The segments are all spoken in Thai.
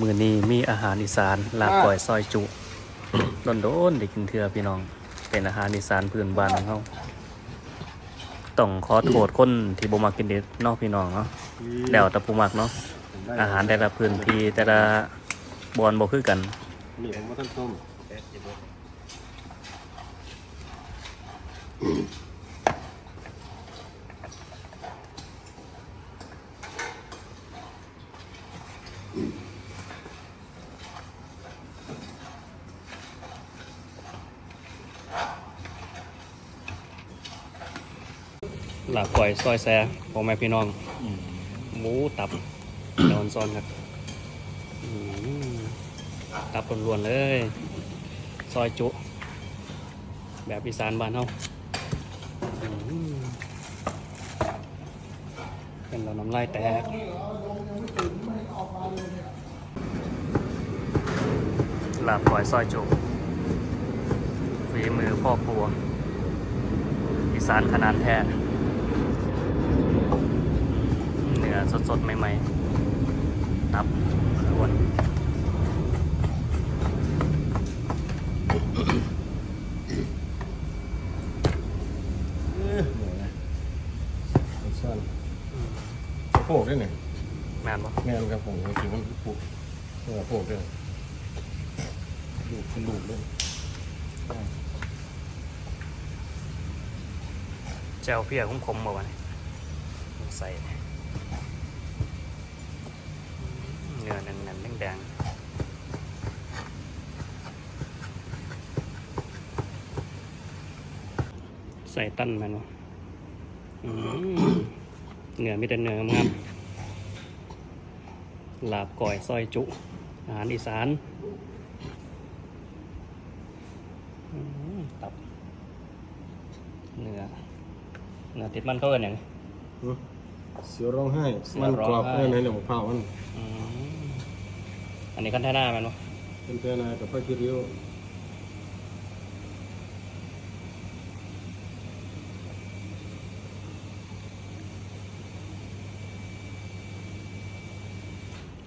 มือนี้มีอาหารอีสานลาบก้อยซอยจุโดนโดนๆได้กินเทือพี่น้อง เป็นอาหารอีสานพื้นบ้านของเขาต้องขอโทษคนที่บ่มากินเด็ดนอกพี่น้องเนาะแล้วแต่ผู้มักเนาะอาหารแต่ละพื้นที่แต่ละบอนบ่คือกันนี่ผมว่าท่านต้ม ลาบก้อยซอยแซ่พ่อแม่พี่น้องหมูตับนอนซ้อนครับอืมตับล้วนๆเลย ซอยจุ แบบอีสานบ้านเฮาอืมเป็นเราน้ำลายแตกลาบก้อยซอยจุฝีมือพ่อครัวอีสานขนาดแท้ เนื้อ สดๆ ใหม่ๆตับล้วนเอ้ยเหนื่อยนะมันซ่อนโปกได้หนึ่งแม่นบ่แม่นครับผมจริงๆมันปลูกเออโปกด้วยลูกเป็นลูกเลยแจวเพียขมๆบ่วะนี่ใส่ เนื้อแน่นๆแดงๆใส่ตั้นแมันบ่อืมเนื้อมีแต่เนื้องามๆลาบก่อยซอยจุ อาหารอีสานอืมตับเนื้อเนื้อติดมันเขาเอินอย่างอืมเสียวร้องไห้เสียวมันร้องกรอบไห้ได้ในหนังมะพร้าวมันอืม อันนี้คันแท่หน้ามันวะเป็นเพื่อนนายกับพ่อคิริ้ว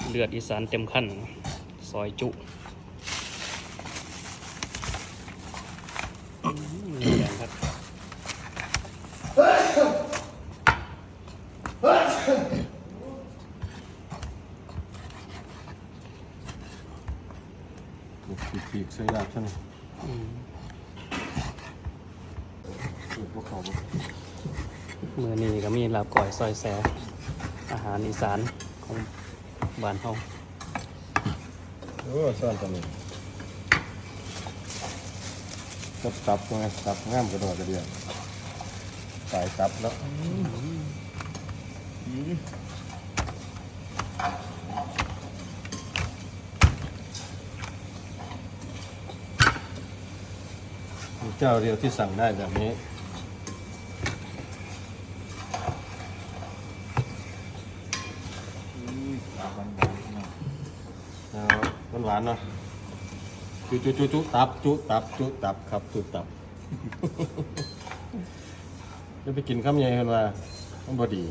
เลือดอีสานเต็มขั้น ซอยจุอืมเนื้อแดงครับ ปลูกปีกๆใส่ลาบใช่ไหมอืมปลูกพวกเขาบ่มือนี้ก็มีลาบก่อยซอยแซอาหารอีสานของบ้านเฮาโอ้ซ่อนตรงนี้ตับตับไงตับงามกระโดดกระเดียดสายตับแล้ว เจ้าเดียวที่สั่งได้แบบนี้เอาหวานเนาะจุจุจุจุตับจุตับจุตับครับจุตับจะไปกินข้าวใหญ่เห็นว่ามันบดี